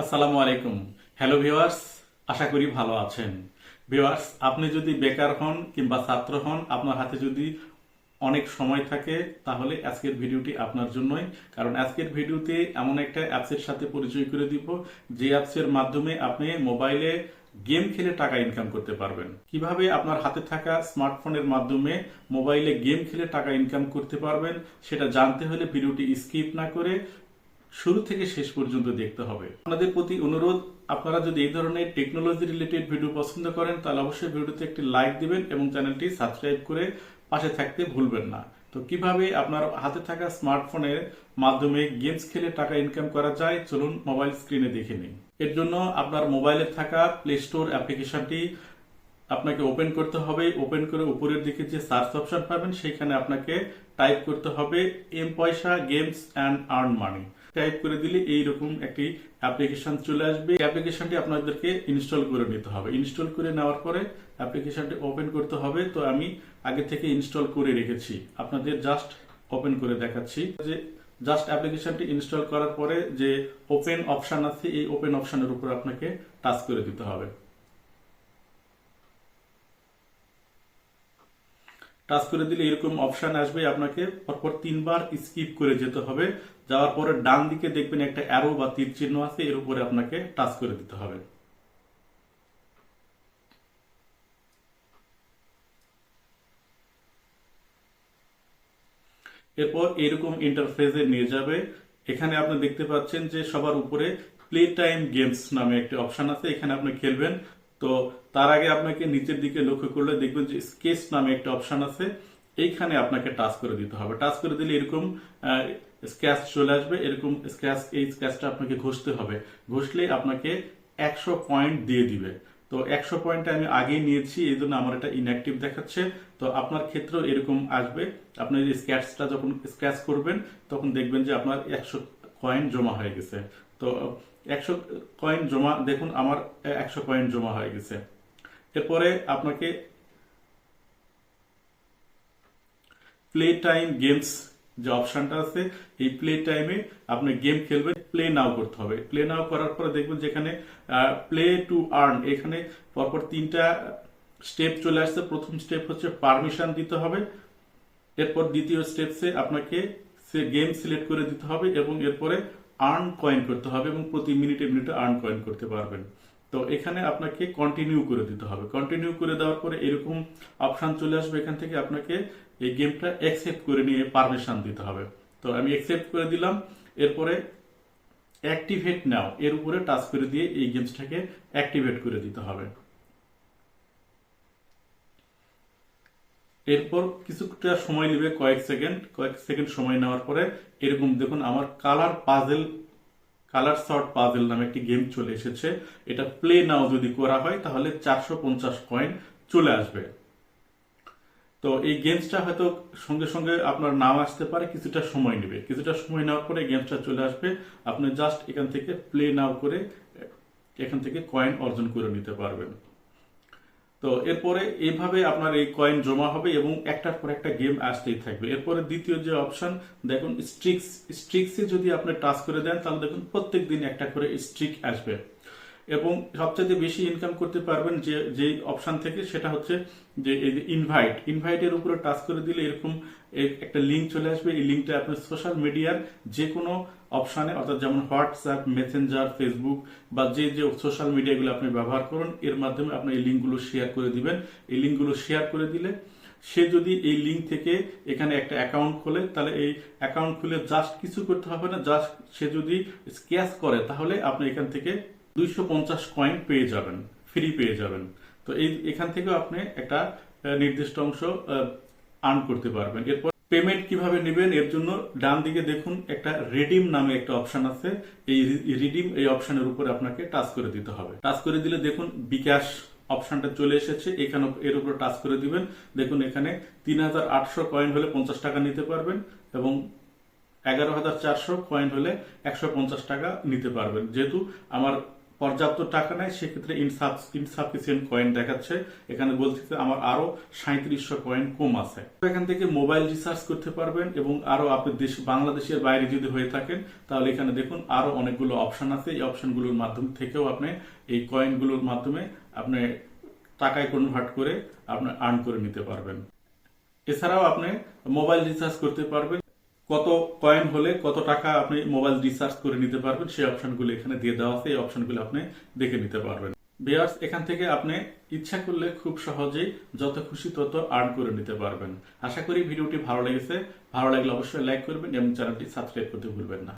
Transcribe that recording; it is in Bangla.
আসসালামু আলাইকুম। হ্যালো ভিওয়ার্স আশা করি ভালো আছেন। ভিওয়ার্স আপনি যদি বেকার হন কিংবা ছাত্র হন, আপনার হাতে যদি অনেক সময় থাকে, তাহলে আজকের ভিডিওটি আপনার জন্যই। কারণ আজকের ভিডিওতে এমন একটা অ্যাপসের সাথে পরিচয় করে দিব, যে অ্যাপসের মাধ্যমে আপনি মোবাইলে গেম খেলে টাকা ইনকাম করতে পারবেন। কীভাবে আপনার হাতে থাকা স্মার্টফোনের মাধ্যমে মোবাইলে গেম খেলে টাকা ইনকাম করতে পারবেন, সেটা জানতে হলে ভিডিওটি স্কিপ না করে শুরু থেকে শেষ পর্যন্ত দেখতে হবে। আপনাদের প্রতি অনুরোধ, আপনারা যদি এই ধরনের টেকনোলজি রিলেটেড ভিডিও পছন্দ করেন, তাহলে অবশ্যই ভিডিওতে একটি লাইক দিবেন এবং চ্যানেলটি সাবস্ক্রাইব করে পাশে থাকতে ভুলবেন না। তো কীভাবে আপনার হাতে থাকা স্মার্টফোনের মাধ্যমে গেমস খেলে টাকা ইনকাম করা যায়, চলুন মোবাইল স্ক্রিনে দেখে নিন এর জন্য আপনার মোবাইলে থাকা প্লে স্টোর অ্যাপ্লিকেশনটি আপনাকে ওপেন করতে হবে। ওপেন করে উপরের দিকে যে সার্চ অপশন পাবেন, সেখানে আপনাকে টাইপ করতে হবে M Paisa games and earn money type করে দিলে এইরকম একটি অ্যাপ্লিকেশন চলে আসবে। অ্যাপ্লিকেশনটি আপনাদেরকে ইনস্টল করে নিতে হবে। ইনস্টল করে নেওয়ার পরে অ্যাপ্লিকেশনটি ওপেন করতে হবে। তো আমি আগে থেকে ইনস্টল করে রেখেছি। আপনাদের জাস্ট ওপেন করে দেখাচ্ছি যে জাস্ট অ্যাপ্লিকেশনটি ইনস্টল করার পরে যে ওপেন অপশান আছে, এই ওপেন অপশানের উপর আপনাকে টাচ করে দিতে হবে। টাচ করে দিলে এরকম অপশন আসবে আপনাকে। পরপর তিনবার স্কিপ করে যেতে হবে। যাওয়ার পরে ডান দিকে দেখবেন একটা অ্যারো বা তীর চিহ্ন আছে, এর উপরে আপনাকে টাচ করে দিতে হবে। এরপর এরকম ইন্টারফেসে নিয়ে যাবে। এখানে আপনি দেখতে পাচ্ছেন যে সবার উপরে প্লে টাইম গেমস নামে একটি অপশন আছে, এখানে আপনি খেলবেন। তো তার আগে আপনাকে নিচের দিকে লক্ষ্য করলে দেখবেন যে স্কেচ নামে একটা অপশন আছে। এইখানে আপনাকে টাচ করে দিতে হবে। টাচ করে দিলে এরকম স্ক্যাচ চলে আসবে। এরকম স্ক্যাচ এই স্ক্যাচটা আপনাকে ঘষতে হবে। ঘষলে আপনাকে একশো পয়েন্ট দিয়ে দিবে। তো একশো পয়েন্ট আমি আগেই নিয়েছি, এই জন্য আমার এটা ইনঅ্যাক্টিভ দেখাচ্ছে। তো আপনার ক্ষেত্রেও এরকম আসবে। আপনি যে স্ক্যাচটা যখন স্ক্র্যাচ করবেন, তখন দেখবেন যে আপনার একশো কয়েন জমা হয়ে গেছে। তো একশো কয়েন জমা, দেখুন আমার একশো কয়েন জমা হয়ে গেছে। এরপরে আপনাকে প্লে টাইম গেমস যে অপশনটা আছে, এই প্লে টাইমে আপনি গেম খেলবেন প্লে নাও করতে হবে। প্লে নাও করার পরে দেখবেন যেখানে প্লে টু আর্ন এখানে পরপর তিনটা স্টেপ চলে আসছে। প্রথম স্টেপ হচ্ছে পারমিশন দিতে হবে। এরপর দ্বিতীয় স্টেপসে আপনাকে সে গেম সিলেক্ট করে দিতে হবে এবং এরপরে আর্ন কয়েন করতে হবে এবং প্রতি মিনিটে মিনিটে আর্ন কয়েন করতে পারবেন। তো এখানে আপনাকে কন্টিনিউ করে দিতে হবে। কন্টিনিউ করে দেওয়ার পরে এরকম অপশান চলে আসবে এখান থেকে আপনাকে এই গেমটা অ্যাকসেপ্ট করে নিয়ে পারমিশন দিতে হবে। তো আমি অ্যাকসেপ্ট করে দিলাম। এরপরে অ্যাক্টিভেট নাও এর উপরে টাচ করে দিয়ে এই গেমসটাকে অ্যাক্টিভেট করে দিতে হবে। এরপর কিছুটা সময় নেবে, কয়েক সেকেন্ড কয়েক সেকেন্ড সময় নেওয়ার পরে এরকম দেখুন আমার colour puzzle colour sort puzzle নামে একটি গেম চলে এসেছে। এটা প্লে নাও যদি করা হয়, তাহলে চারশো পঞ্চাশ কয়েন চলে আসবে। তো এই গেমসটা হয়তো সঙ্গে সঙ্গে আপনার নাও আসতে পারে, কিছুটা সময় নেবে। কিছুটা সময় নেওয়ার পরে গেমসটা চলে আসবে। আপনি জাস্ট এখান থেকে প্লে নাও করে, এখান থেকে কয়েন অর্জন করে নিতে পারবেন। তো এরপরে এইভাবে আপনার এই কয়েন জমা হবে এবং একটার পর একটা গেম আসতেই থাকবে। এরপরে দ্বিতীয় যে অপশন দেখুন স্ট্রিক্স স্ট্রিক্সে যদি আপনি টাচ করে দেন, তাহলে দেখুন প্রত্যেক দিন একটা করে স্ট্রিক আসবে। এবং সবচেয়ে বেশি ইনকাম করতে পারবেন যে যে অপশান থেকে সেটা হচ্ছে যে ইনভাইট ইনভাইটের উপরে টাচ করে দিলে এরকম একটা লিঙ্ক চলে আসবে। এই লিঙ্কটা আপনার সোশ্যাল মিডিয়ার যে কোনো অপশানে অর্থাৎ যেমন হোয়াটসঅ্যাপ মেসেঞ্জার ফেসবুক বা যে যে সোশ্যাল মিডিয়াগুলো আপনি ব্যবহার করুন, এর মাধ্যমে আপনি এই লিঙ্কগুলো শেয়ার করে দিবেন। এই লিঙ্কগুলো শেয়ার করে দিলে সে যদি এই লিঙ্ক থেকে এখানে একটা অ্যাকাউন্ট খোলে, তাহলে এই অ্যাকাউন্ট খুলে জাস্ট কিছু করতে হবে না। জাস্ট সে যদি স্ক্যাচ করে, তাহলে আপনি এখান থেকে দুইশো পঞ্চাশ কয়েন পেয়ে যাবেন ফ্রি পেয়ে যাবেন। তো এই, এখান থেকেও আপনি একটা নির্দিষ্ট অংশ আর্ন করতে পারবেন। এরপর পেমেন্ট কীভাবে নেবেন, এর জন্য ডান দিকে দেখুন একটা রিডিম নামে একটা অপশন আছে। এই রিডিম এই অপশনের উপরে আপনাকে টাচ করে দিতে হবে। টাচ করে দিলে দেখুন বিকাশ অপশনটা চলে এসেছে, এখানে এর উপর টাচ করে দিবেন। দেখুন এখানে তিন হাজার আটশো কয়েন হলে পঞ্চাশ টাকা নিতে পারবেন এবং এগারো হাজার চারশো কয়েন হলে একশো পঞ্চাশ টাকা নিতে পারবেন। যেহেতু আমার পর্যাপ্ত টাকা নেয় সেক্ষেত্রে ইনসাফিসিয়েন্ট কয়েন দেখাচ্ছে। এখানে বলতেছে আমার আরও সাঁত্রিশশো কয়েন কম আছে। এখান থেকে মোবাইল রিচার্জ করতে পারবেন এবং আরও আপনি দেশ, বাংলাদেশের বাইরে যদি হয়ে থাকেন, তাহলে এখানে দেখুন আরও অনেকগুলো অপশন আছে। এই অপশনগুলোর মাধ্যম থেকেও আপনি এই কয়েনগুলোর মাধ্যমে আপনি টাকায় কনভার্ট করে আপনি আর্ন করে নিতে পারবেন। এছাড়াও আপনি মোবাইল রিচার্জ করতে পারবেন। কত কয়েন হলে কত টাকা আপনি মোবাইল রিচার্জ করে নিতে পারবেন, সেই অপশনগুলো এখানে দিয়ে দেওয়া আছে, এই অপশনগুলো আপনি দেখে নিতে পারবেন। বিয়ার্স এখান থেকে আপনি ইচ্ছা করলে খুব সহজেই যত খুশি তত আর্ন করে নিতে পারবেন। আশা করি ভিডিওটি ভালো লেগেছে। ভালো লাগলে অবশ্যই লাইক করবেন এবং চ্যানেলটি সাবস্ক্রাইব করতে ভুলবেন না।